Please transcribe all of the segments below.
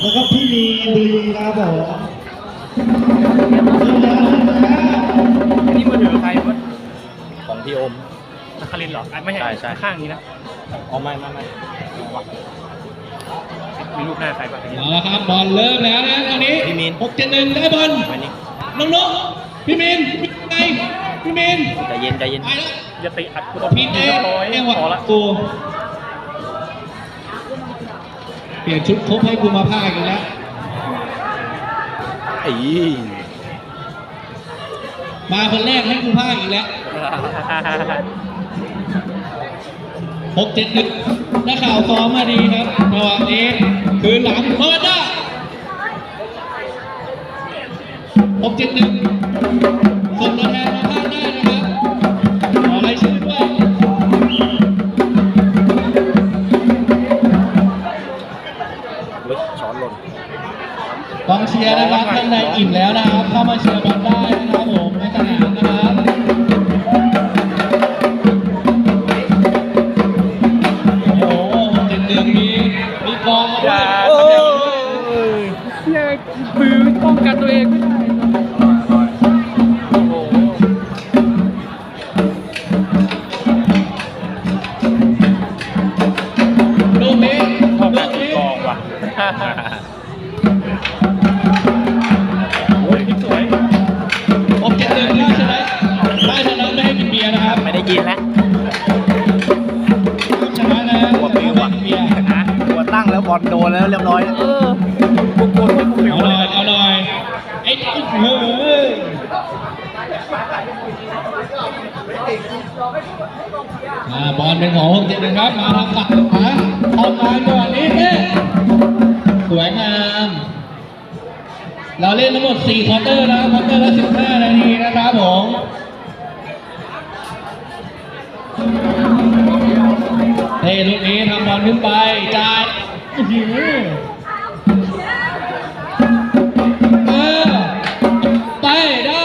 แล้วก็พี่มีนบุรีครับผมเริ่มแล้วเริ่มแล้วนี่มือถือใครวะของพี่โอมนักคารินทร์เหรออะไม่ใช่ใช่ใช่ข้างนี้นะอ๋อไม่ไม่ไม่มีรูปหน้าใครบ้างเอาละครับบอลเริ่มแล้วนะตอนนี้พี่มีนหกเจ็ดหนึ่งได้บอลไว้นี่น้องนกพี่มินไงพี่มินใจเย็นใจเย็นไปแล้วอย่าติอัดกูต้องพี่เอเรียบร้อยเอ็งหวะพอ ละกูเปลี่ยนชุดครบให้กูมาพากอีกแล้วไอ้มาคนแรกให้กูพากอีกแล้วหกเจ็ดหนึ่งนักข่าวซ้อมมาดีครับจังหวะนี้คือหลังเปิดได้หกเจ็ดหนึ่ง กองเชียร์นะครับข้างในอิ่มแล้วนะครับ เข้ามาเชียร์บอลได้นะครับผมในสนามนะครับโอ้โหเจ็ดหนึ่งมีมีกองมาอด้วย่ายทำอย่างนี้อย่าบือป้องกันตัวเองไม่ได้โอ้โหลูกนี้ชอบลูการกตีนี้ กองว่ะ นะครับไม่ได้ยินแล้วหัวปิวไม่อะให้กินเบียร์นะหัวตั้งแล้วบอลโดนแล้วเรียบร้อยเออกูโกนกูผิวเอาเลอยยเอาหน่อยไอ้ติ๊กเฮ้ยอ่าบอลเป็นของหกเจ็ดหนึ่งครับ มาทางฝั่งขวาเข้ามาก่อนนี้เอ๊ะสวยงาม เราเล่นทั้งหมด4ควอเตอร์นะครับควอเตอร์ละ15นาทีนะครับผม เฮ้ลูกนี้ทำบอลขึ้นไปจ่ายอื้อหือเออไปได้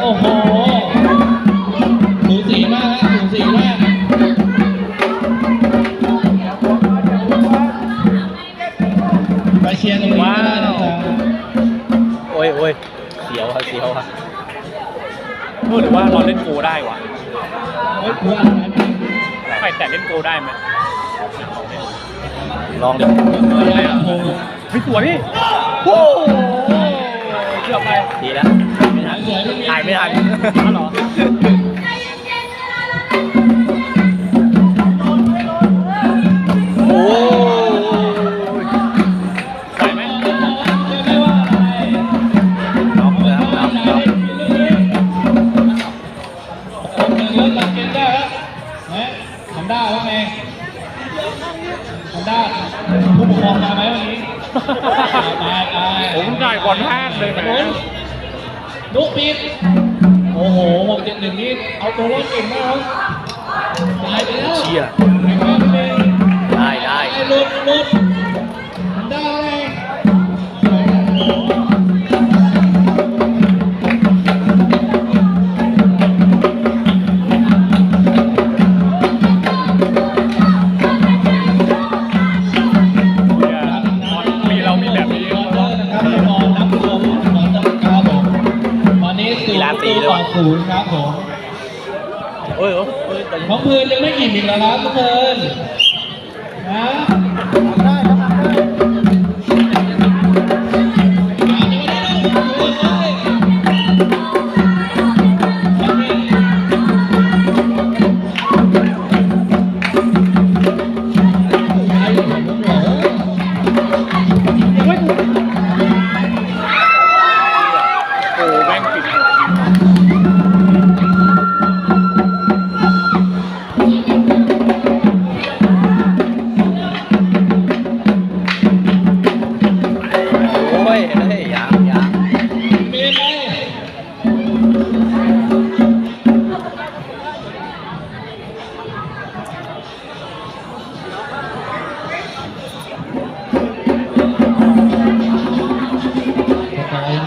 โอ้โหสูสีมากฮะสูสีมากไปเชียร์ตรงนี้ก็ได้นะจ๊ะโอ้ยโอ้ยเสียวครับเสียวครับพูดถึงว่าเราเล่นโกได้วะเฮ้ยกูอ่านนะ ไม่แต่เล่นโกได้ไหมลองดิอะไรอะโอ้โหเฮ้ยสวยพี่โอ้โหเกือบไปดีแล้วไม่ทันสวยไม่มีถ่ายไม่ทันอ๋อเหรอโอ้ องมาไหมวันนี้ไปไปผมจ่ายบอลพลาดเลยนะนุกปิดโอ้โหหกเจ็ดหนึ่งนี่เอาตัวรอดเก่งมากครับตายไปแล้วเชียร์แข่งขันเลยได้ได้ไอ้หลุดหลุด นย์ครับผมโอ้ยโอ้ยโอ้ยแต่น้องเพลินยังไม่อิ่มอีกแล้วครับน้องเพลิน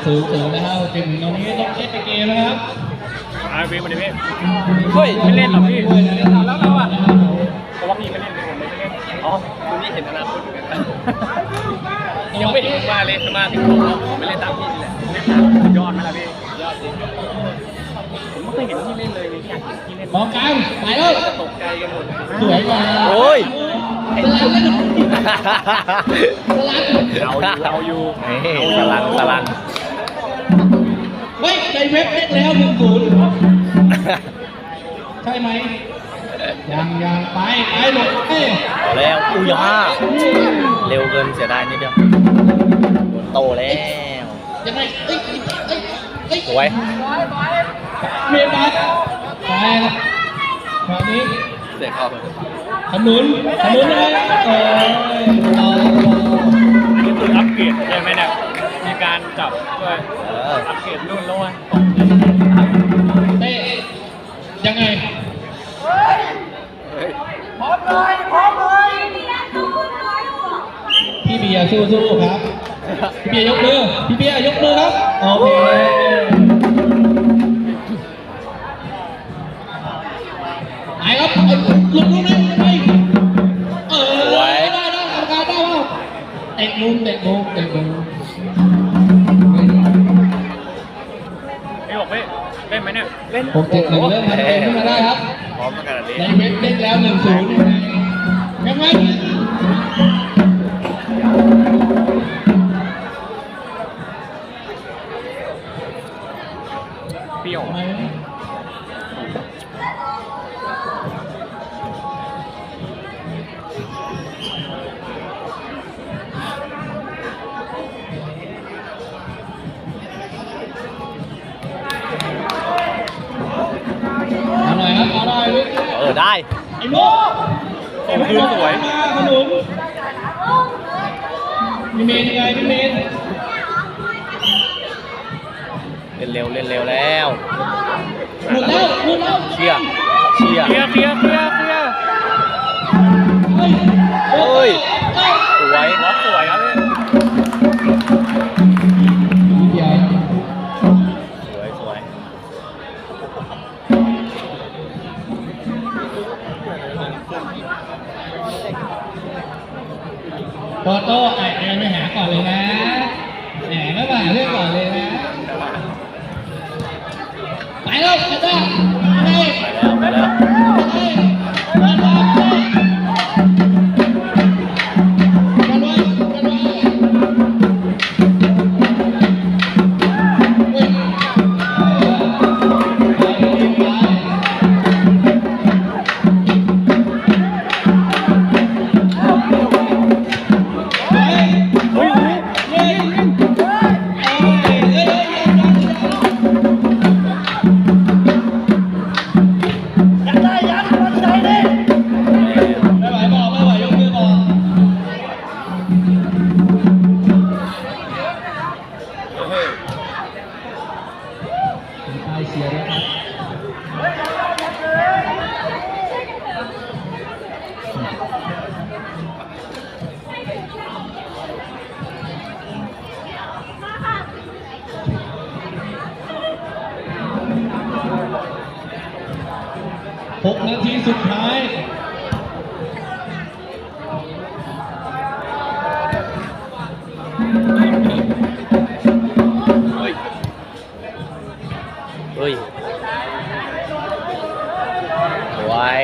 ต่อยังสูงสูงนะครับถึงตรงนี้ต้องเช็คเกมนะครับอ่าพี่มาดิพี่เฮ้ยไม่เล่นหรอพี่ด้วยนะครับแล้วเราอะนะครับเพราะว่าพี่ไม่เล่นผมไม่เล่นอ๋อคุณนี่เห็นอนาคตเหมือนกันากเลยมาถึงผมแล้วผมไม่เล่นตามพี่นี่แหละเล่นตามยอดไหมล่ะพี่ยอดจริงผมไม่เคยเห็นพี่เล่นเลยเลยอยากเห็นพี่เล่นมองกลางไปแล้วตกใจกันหมดสวยกว่าโอ้ยสลัดแล้วนะสลัดเอาอยู่เอาอยู่เอาสลันสลัน เฮ้ยในเว็บเล่นแล้วหนึ่งศูนย์ใช่ไหมยังยังไปไปหลบไปเอาแล้วอุ้ยฮ่าเร็วเกินเสียดายนิดเดียวโตแล้วยังไงเอ้ยเอ้ยเอ้ยสวยเมียบัสไปนะคราวนี้เสียเข้าขนุนขนุนยังไงเออเอานี่คืออัปเกรดใช่ไหมเนี่ยมีการจับด้วย เอออัปเกรดรุ่นแล้ววะเต้ยังไงพี่เบียร์สู้ๆครับ พี่เบียร์ยกมือ พี่เบียร์ยกมือครับ โอเคไปครับลุกลุกเลยไปเออได้ได้ทำการได้เปล่าเตะมุมเตะมุมเตะมุม เนี่ยเล่นหกเจ็ดหนึ่งเริ่มทำเกมขึ้นมาได้ครับพร้อมขนาดนี้ในเว็บเล่นแล้วหนึ่งศูนย์ยังไงเปรี้ยว อได้ไอ้โม่ไอ้โม่สวยมาขนุนพี่เมนยังไงพี่เมนเล่นเร็วเล่นเร็วแล้วหมดแล้วหมดแล้วเชียร์เชียร์เชียร์เชียร์ โตโต้ไอแอนไปหาก่อนเลยนะแหมไม่มาเรื่องก่อนเลยนะ ไปแล้วไปแล้วไสุดท้ายเฮ้ยสวย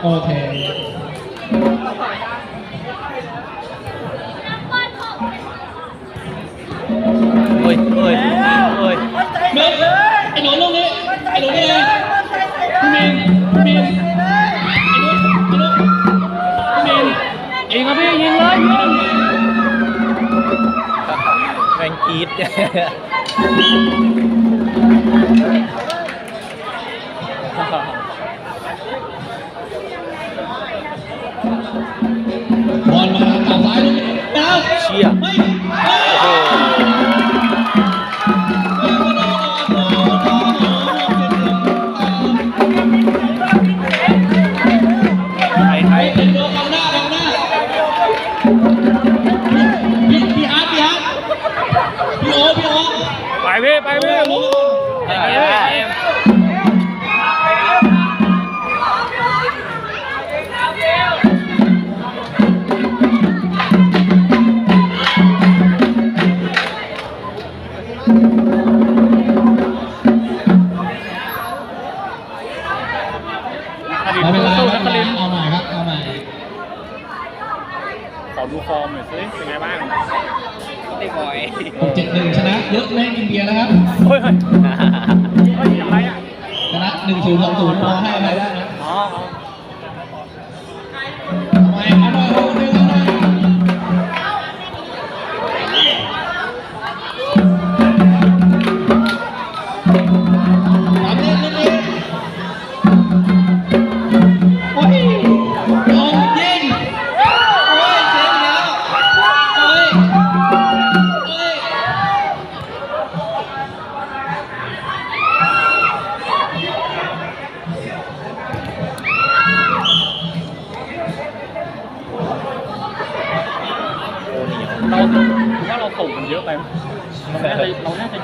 โอเคเฮ้ยเฮ้ยเฮ้ยเมนไอ้หนูลูกนี้ไอ้หนูนี่ มนไอ้หนูไอ้หนูพี่เมนยิงครับพี่ยิงเลยยิงแม่งกรีด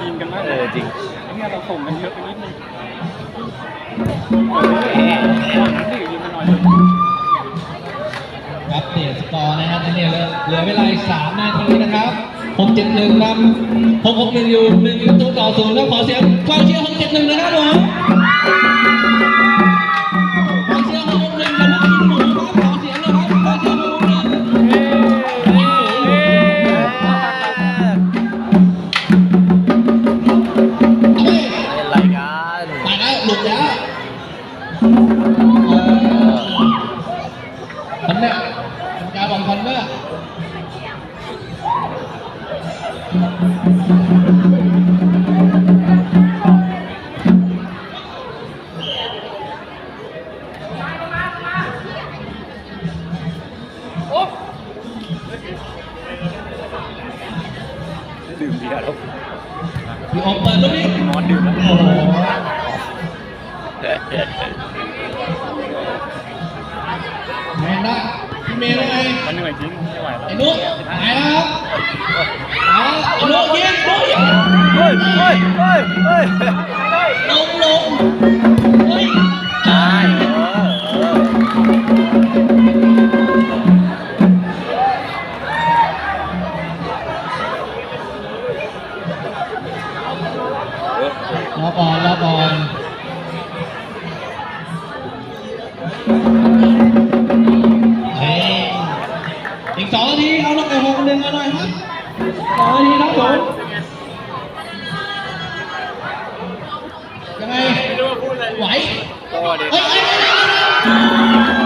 ยิงกันมากเลยจริงไอ้เนี่ยเราส่งกันเยอะไปนิดนึงเออหวังที่ยิงกันหน่อยเถอะครับเปลี่ยนสกอร์นะครับเนี่ยเหลือเหลือเวลาอีกสามนาทีนะครับหกเจ็ดหนึ่งนำหกหกหนึ่งอยู่หนึ่งประตูต่อศูนย์แล้วขอเสียงกองเชียร์หกเจ็ดหนึ่งนะครับผม แแมนได้พี่เมย์ได้ไงมันเหนื่อยจริงไม่ไเฮ้ยอีกสองนาทีเอาหน่อยหกหนึ่งเอาหน่อยครับสองนาทีครับผมยังไงไหวก็ดีเฮ้ยเฮ้ยเฮ้ยเฮ้ย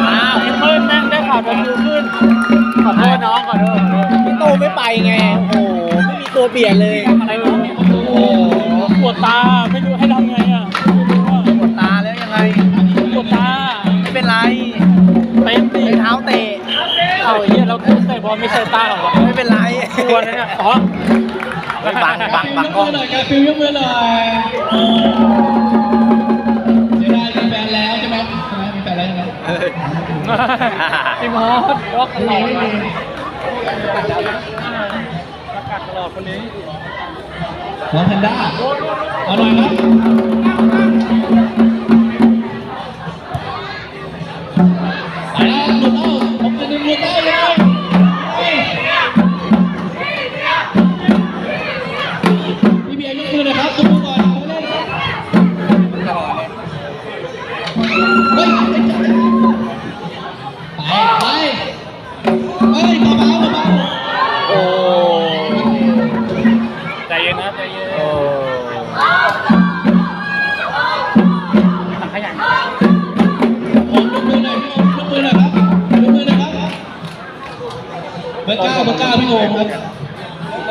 อ้าวพี่เปิ้ลแม่งได้ข่าวเป็นคิวขึ้น ขอโทษน้องขอโทษขอโทษพี่โตไม่ไปไง โอ้โห ไม่มีตัวเปลี่ยนเลยทำอะไรน้องเนี่ยโอ้โหปวดตา ไม่รู้ให้ทำไงอะไม่รู้อะปวดตาแล้วยังไงปวดตาไม่เป็นไร เต็มดิใช้เท้าเตะเอาไอ้เหี้ยเราเตะบอลไม่ใช่ตาหรอวะไม่เป็นไรตัวนั้นเนี่ยอ๋อเฮ้ยบังบังบังกล้อง กาฟิลยกมือหน่อยเสียดายมีแฟนแล้วใช่ไหมใช่ไหมมีแฟนแล้วใช่ไหมเฮ้ยไอ้มอสล็อกตลอดม่มีประกาศตลอดคนนี้น้องแพนด้าเอาหน่อยครั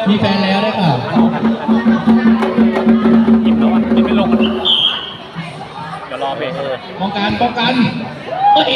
มีแฟนแล้วได้เปล่าอิ่มแล้วอะกินไม่ลงอะเดี๋ยวรอเบรกเออป้องกันป้องกันเฮ้ย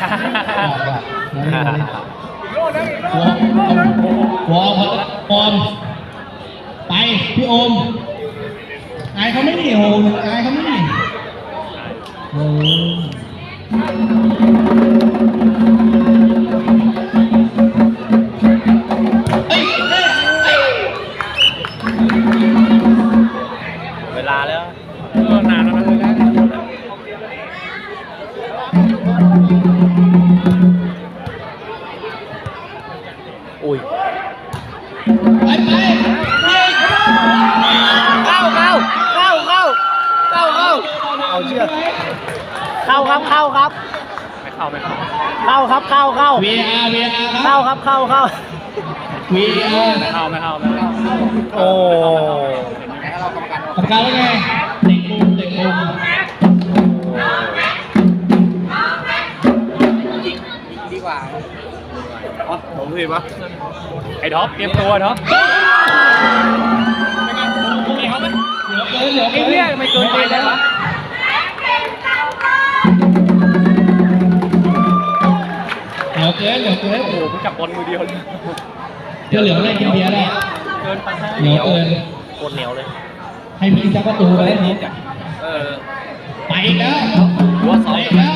ปลี่ยนชุดน้องวอร์มวอร์มวอร์มไปพี่โอมอายเขาไม่หนีโหอายเขาไม่หนีโอ้ อุ้ยไปไปยิงเข้าเข้าเข้าเข้าเข้าเข้าเอาเชือกเข้าครับเข้าครับไม่เข้าไม่เข้าเข้าครับเข้าเข้าวีอาร์วีอาร์คเข้ารับครับเข้าเข้าวีอาร์ไม่เข้าไม่เข้าไม่เข้าโอ้กรรมการว่าไงเตะมุมเตะมุม ผมผิดปะไอ้ท็อปเตรียมตัวท็อปเหลือเกินเหลือเกินไอ้เนี่ยทำไมเกินไปแล้ววะเหลือเกินเหลือเกินโอ้โหผมจับบอลมือเดียวเลยเดี๋ยวเหลืออะไรกินเบียร์แล้วเกินไปเหลือเกินโคตรเหนียวเลย ให้มีจักประตูไปแล้วนี้เออ ไปอีกแล้วหัวสองไปอีกแล้ว